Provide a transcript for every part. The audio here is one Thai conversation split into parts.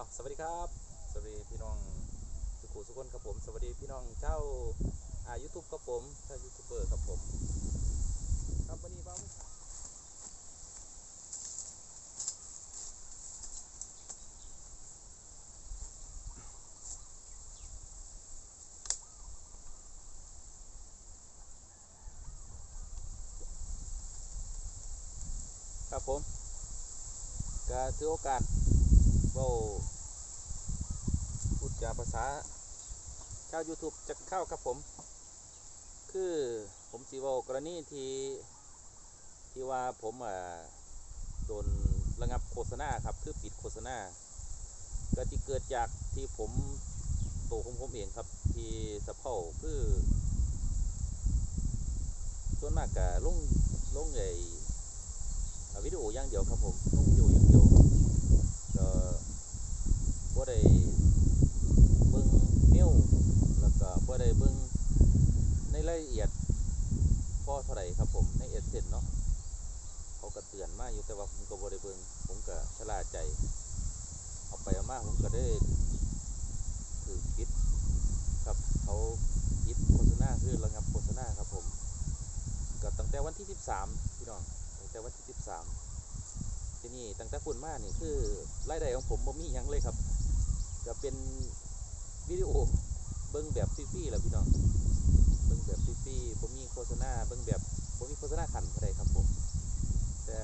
าวสวัสดีครับ สวัสดีพี่น้องทุกคนทุกคนครับผม สวัสดีพี่น้องเจ้าอ่ายูทูบครับผมเจ้ายูทูบเบอร์ครับผม ครับวันนี้บ้างครับผมก็ถือโอกาสาพูดจาภาษาชาว YouTube จะเข้าครับผม คือผมสีวากรณีที่ที่ว่าผมอ่าโดนระงับโฆษณาครับ คือปิดโฆษณาก็ที่เกิดจากที่ผมตัวของผมเองครับ ที่สะเพาคือ ส่วนมากกะลงลงไอ้อ่วิดีโออย่างเดียวครับผมลงวิดีโออย่างเดียวก็บ่ได้เบิ่งเมลแล้วก็บ่ได้เบิ่งในรายละเอียดพอเท่าไหร่ ครับผมในเอเซนเนาะเขาก็เตือนมาอยู่แต่ว่าผมก็บ่ได้เบิงผมก็ชะลาใจ เอาไปเอามาผมก็ได้ถือปิดครับเขาปิดโฆษณาคือระงับโฆษณาครับผมก็ตั้งแต่วันที่ 13พี่น้องตั้งแต่วันที่ 13ทีนี้ตั้งแต่ฝุ่นมานี่คือรายได้ของผมบ่มียังเลยครับก็เป็นวิดีโอเบิ่งแบบฟรีๆแหละพี่น้องเบิ่งแบบฟรีๆบ่มีโฆษณาเบิ่งแบบ มีโฆษณาขันเท่าใดครับผมแต่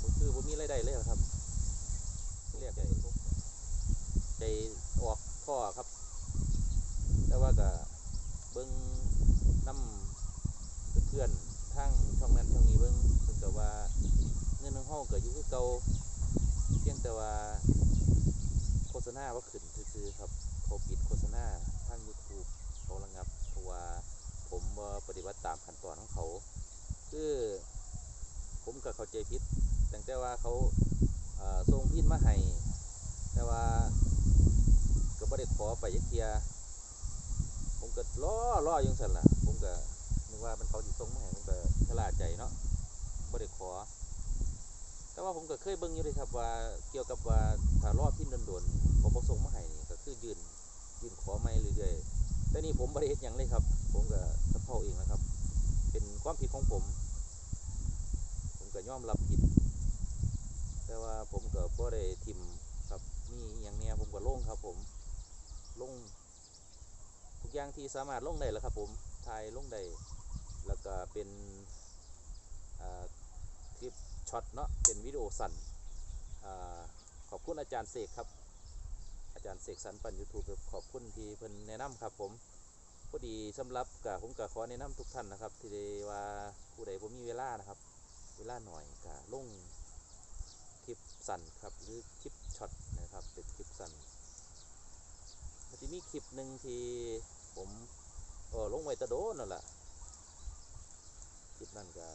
บ่คือบ่มีรายได้เลยครับเรียกไอ้ใจออกข้อครับ แต่ว่าก็เบิ่งน้ำเพื่อนๆทางช่องนั้นช่องนี้เบิ่งเพิ่นก็ว่าเงินของเฮาก็อยู่คือเก่าเพียงแต่ว่าโฆษณาว่าขึ้นซื่อๆครับเขาปิดโฆษณาทาง YouTube เขาระงับเพราะว่า บ่ปฏิบัติตามขั้นตอนของเขา คือผมก็เข้าใจผิดตั้งแต่ว่าเขาส่งพินมาให้แต่ว่าก็บ่ได้ขอไปยักเทียผมก็รอรออยังสั่นล่ะ ผมก็นึกว่ามันเขาสิส่งมาให้ผมก็ชะล่าใจเนาะบ่ได้ขอ แต่ว่าผมก็เคยเบิ่งอยู่เลยครับว่าเกี่ยวกับว่าถ้ารอพินโดนๆเขาบ่ส่งมาให้นี่ก็คือยืนยืนขอใหม่เรื่อยๆแต่นี่ผมบ่ได้เฮ็ดหยังเลยครับ ผมก็ พร่าเองนะครับ เป็นความผิดของผม ผมก็ยอมรับผิด แต่ว่าผมก็บ่ได้ทิมครับมีอย่างเนี้ยผมก็ลงครับผมลงทุกอย่างที่สามารถลงได้แล้วครับ ผมถ่ายลงได้แล้วก็เป็นคลิปช็อตเนาะเป็นวิดีโอสั้นขอบคุณอาจารย์เสกครับ อาจารย์เสกสรรปันยูทูบขอบคุณที่เพิ่นแนะนำครับผม พอดีสำหรับกับผมก็ขอแนะนำทุกท่านนะครับ ที่ได้ว่าผู้ใดผมมีเวลานะครับ เวลาหน่อยก็ลงคลิปสั้นครับ หรือคลิปช็อตนะครับเป็นคลิปสั้นมันจะมีคลิปหนึ่งที่ผมเออลงไว้ตะโดนนั่นแหละคลิปนั้นก็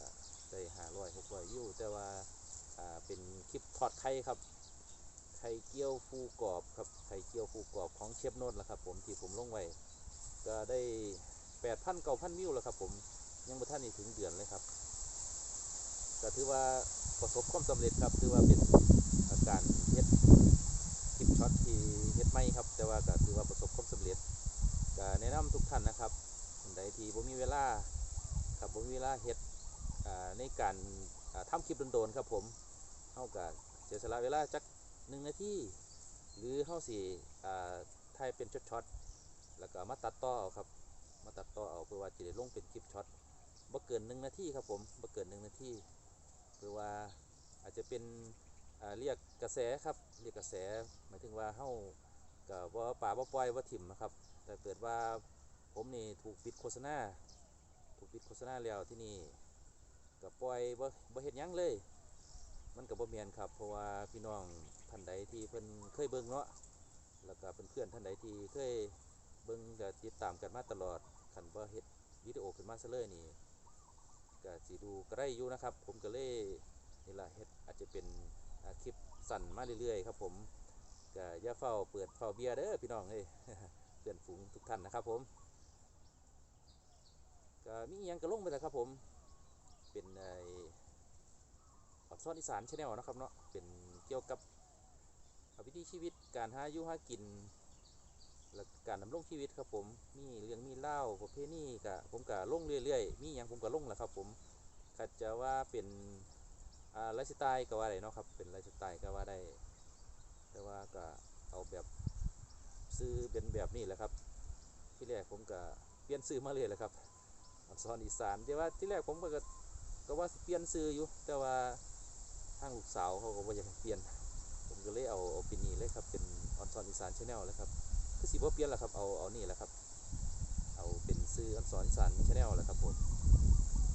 ได้หาร้อยหกร้อยวิวแต่ว่าอ่าเป็นคลิปทอดไข่ครับไข่เกี๊ยวฟูกรอบครับไข่เกี๊ยวฟูกรอบของเชฟโนนแหละครับ ผมที่ผมลงไว้ ก็ได้แปดพันเก้าพันวิวแล้วครับผมยังบ่ท่านนี่ถึงเดือนเลยครับก็ถือว่าประสบความสำเร็จครับถือว่าเป็นอาการเฮ็ดคลิปช็อตที่เฮ็ดไม่ครับ แต่ว่าก็ถือว่าประสบความสำเร็จก็แนะนำทุกท่านนะครับท่านใดที่บ่มีเวลาครับบ่มีเวลาเฮ็ดในการอ่าทำคลิปโดนๆครับผมเฮาก็เสียสละเวลาจักหนึ่งนาทีหรือเฮาสิอ่าถ่ายเป็นช็อตๆ แล้วก็มาตัดต่อเอาครับ มาตัดต่อเอาเพื่อว่าจะได้ลงเป็นคลิปช็อตบ่เกินหนึ่งนาทีครับผมบ่เกินหนึ่งนาทีเพื่อว่าอาจจะเป็นเรียกกระแสครับเรียกกระแสหมายถึงว่าเฮาก็บ่ป่าบ่ปล่อยบ่ถิ่มนะครับ แต่เกิดว่าผมนี่ถูกปิดโฆษณา ถูกปิดโฆษณาแล้วที่นี่ก็ปล่อยบ่บ่เฮ็ดยังเลย มันก็บ่แม่นครับ เพราะว่าพี่น้องท่านใดที่เพิ่นเคยเบิ่งเนาะแล้วก็เพื่อนๆท่านใดที่เคย เบิ่งก็ติดตามกันมาตลอดคันบ่เฮ็ดวิดีโอขึ้นมาซะเลยนี่ก็สิดูก็ได้อยู่นะครับ ผมก็เลยนี่ละเฮ็ดอาจจะเป็นคลิปสั่นมาเรื่อยๆครับ ผมก็อย่าเฝ้าเปิดเฝ้าเบียร์เด้อพี่น้องเอ้ยเพื่อนฝูงทุกท่านนะครับผมก็มีอยังกระลงไปแล้วครับผมเป็นไอออดซ่อนอีสานชาแนลนะครับเนาะเป็นเกี่ยวกับวิถีชีวิตการหาอยู่หากิน และการดำรงชีวิตครับผมมีเรื่องมีเล่าวประเพณีกะผมกะลงเรื่อยๆ มีหยังผมกะลงแหละครับผมขัดจะว่าเป็นอ่าไลฟ์สไตล์ก็ว่าได้เนาะครับเป็นไลฟ์สไตล์ก็ว่าได้ แต่ว่าก็เอาแบบซื้อเป็นแบบนี้แหละครับ ที่แรกผมก็เปลี่ยนซื้อมาเลยแหละครับอักษรอีสานแต่ว่าที่แรกผมก็ก็ว่าเปลี่ยนซื้ออยู่ แต่ว่าทางลูกสาวเขาก็บ่อยากเปลี่ยน ผมก็เลยเอาเอาเป็นนี้เลยครับเป็นออนซอนอีสานชาแนลเลยครับ คือสิบ่เปลี่ยนแล้วครับ เอา เอานี่แหละครับ เอาเป็นซื้ออันสอนอีสานชาแนลแหละครับผม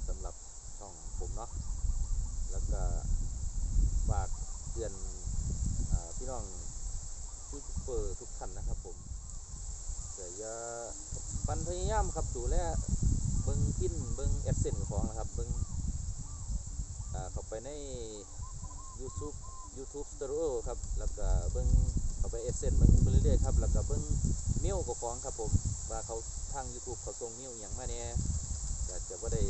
สำหรับช่องผมเนาะ แล้วก็ฝากเตือนอพี่น้องยูทูบเบอร์ทุกท่านนะครับผมแต่อย่าปันพยายามครับดูแลเบิ้งพินเบิ้งแอดเซนของนะครับเบิ้งเข้าไปใน YouTube YouTube Studio ครับ แล้วก็เบิ้ง เขาไปเอเซนเบิ้งไปเรื่อยๆครับแล้วก็เบิ้งเมิวกับของครับผมว่าเขาทาง YouTube เขาส่งเมิวอย่างมาเนี่ยจะจะว่าได้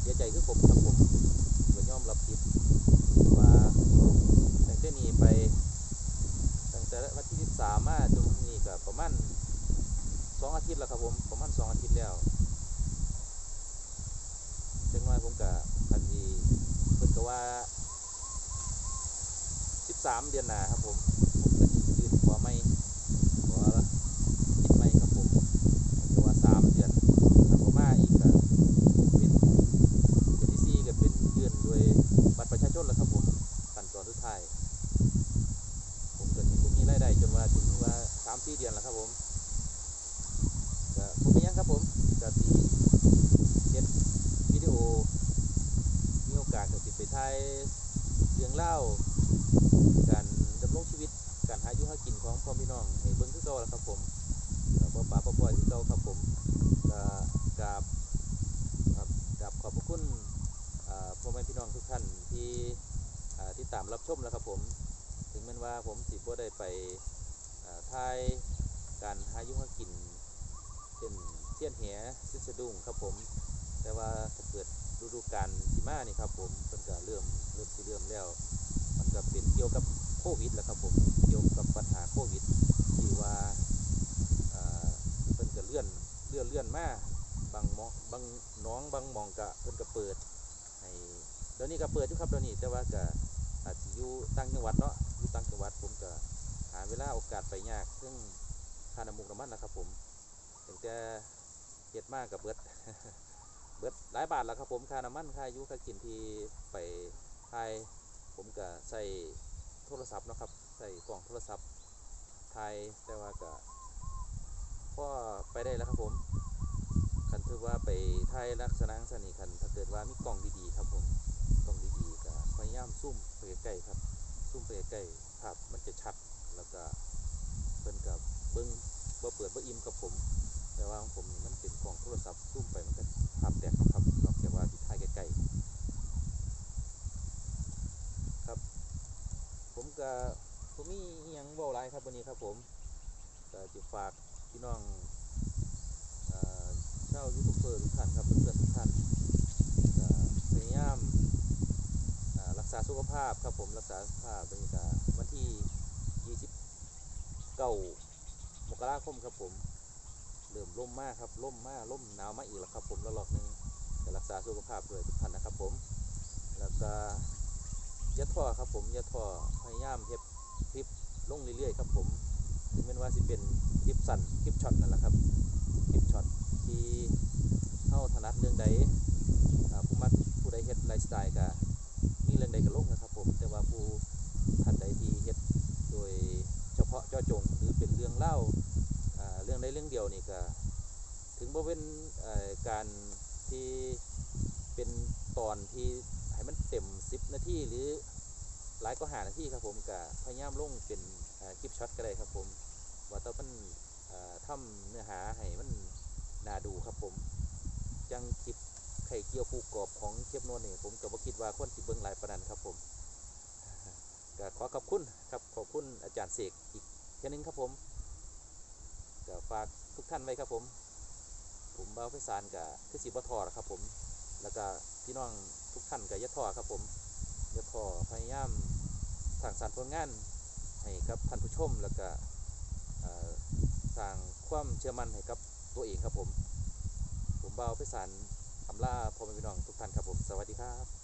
เสียใจคือผมครับผมก็ยอมรับผิดว่าตั้งแต่นี้ไปตั้งแต่วันที่13มาจนนี้ก็ประมาณสองอาทิตย์แล้วครับผมประมาณสองอาทิตย์แล้วจังน้อยผมก็ทันทีเพิ่นก็ว่า13 เดือนหนาครับผม ผมก็สิยื่นขอไม่ขอคิดไม่ครับผมมันก็ว่า 3 เดือนถ้าผมมาอีกก็เป็นเดือนที่สี่ก็เป็นยื่นด้วยบัตรประชาชนแล้วครับผมขั้นตอนสุดท้าย ผมก็สิบ่มีรายได้จนว่าถึงว่า 3-4 เดือนแล้วครับผมก็ผมเป็นหยังครับผมก็สิเฮ็ดวิดีโอ มีโอกาสก็สิไปถ่ายเรื่องเล่าการดำรงชีวิต การหาอยู่หากินของพ่อพี่น้องให้เบิ่งคือเก่าแล้วครับผมแล้วบ่ป่าบ่ปล่อยคือเก่าครับผมก็กราบครับกราบขอบพระคุณอ่าพ่อแม่พี่น้องทุกท่านที่อ่าที่ตามรับชมแล้วครับผม ถึงแม้ว่าผมสิบ่ได้ไปอ่ายการหาอยู่หากินเช่นเทียนแหเส้นสะดุ้งครับผม แต่ว่าถ้าเกิด ฤดูกาลสิมานี่ครับ ผมเพิ่นก็เริ่มเริ่มสิเริ่มแล้ว มันก็เป็นเกี่ยวกับโควิดแหละครับผมเกี่ยวกับปัญหาโควิดที่ว่าอ่าเพิ่นก็เลื่อนเลื่อนเลื่อนมาบางมองบางน้องบางมองก็เพิ่นก็เปิดให้เดี๋ยวนี้ก็เปิดอยู่ครับเดี๋ยวนี้แต่ว่าก็อาจสิอยู่ต่างจังหวัดเนาะอยู่ต่างจังหวัดผมก็หาเวลาโอกาสไปยาก ซึ่งค่าน้ำมูกน้ำมันนะครับผมถึงแต่เฮ็ดมากกับเบิด เบิดหลายบาทแล้วครับผมค่าน้ำมันค่าอายุค่ากินที่ไปไทยผมก็ใส่โทรศัพท์นะครับใส่กล่องโทรศัพท์ถ่ายแต่ว่าก็พอไปได้แล้วครับผมคันถือว่าไปถ่ายลักษณะสนิคันถ้าเกิดว่ามีกล่องดีๆครับผมกล่องดีๆก็พยายามซุ่มไปใกล้ๆครับซุ่มไปใกล้ๆภาพมันจะชัดแล้วก็เพิ่นกับเบิ้งบ่เปิดบ่อิ่มกับผม แต่ว่าของผมนี่มันเป็นกล่องโทรศัพท์ซุ่มไปมันก็ภาพแตกเนาะครับนอกจากว่าที่ถ่ายใกล้ๆ ผมก็ผมมีอหยังเว้าหลายครับวั นี้ครับผมก็จะฝากพี่น้องเอ่ายูทูบเบอร์ทุกท่านครับเพื่อนๆทุกท่านพยายามรักษาสุขภาพครับผมรักษาสุขภาพบรรยากาศวันที่29มกราคมครับผมเริ่มล่มมากครับล่มมากล่มหนาวมากอีกแล้วครับ ผมระลอกหนึงจะรักษาสุขภาพด้วยทุกท่านนะครับผมแล้วก็ย่าท้อครับผมย่าท้อพยายามเฮ็ดคลิป ลงเรื่อยๆครับผมถึงแม้ว่าสิเป็นคลิปสั้นคลิปช็อตนั่นแหละครับคลิปช็อตที่เข้าถนัดเรื่องใดผู้มักผู้ใดเฮ็ดไลฟ์สไตล์ก็มีเรื่องใดก็ลงนะครับผมแต่ว่าผู้ท่านใดที่เฮ็ดโดยเฉพาะเจาะจงหรือเป็นเรื่องเล่าเรื่องใดเรื่องเดียวนี่ก็ถึงบ่เป็นเอ่อการที่เป็นตอนที่ให้มันเต็ม 10 นาทีหรือ หลายก็หานาที่ครับผมก็พยายามลงเป็นคลิปช็อตก็ได้ครับผมว่าต้องมันทำเนื้อหาให้มันน่าดูครับผม จังคลิปไข่เกียวปูกรอบของเชฟนวลนี่ผมก็บ่าคิดว่าคนสิเบิ่งหลายปานนั้นครับผมก็ขอขอบคุณครับขอบคุณอาจารย์เสกอีกเช่นึงครับผมก็ฝากทุกท่านไว้ครับผม ผมบ่าวไพศาลกับคือสิบ่ทอครับผม แล้วก็พี่น้องทุกท่านก็อย่าท้อครับผมอย่าท้อพยายาม สร้างสรรค์ผลงานให้กับท่านผู้ชมแล้วก็เอ่อสร้างความเชื่อมั่นให้กับตัวเองครับผม ผมเบาพิสารคำล่าพ่อแม่พี่น้องทุกท่านครับผม สวัสดีครับ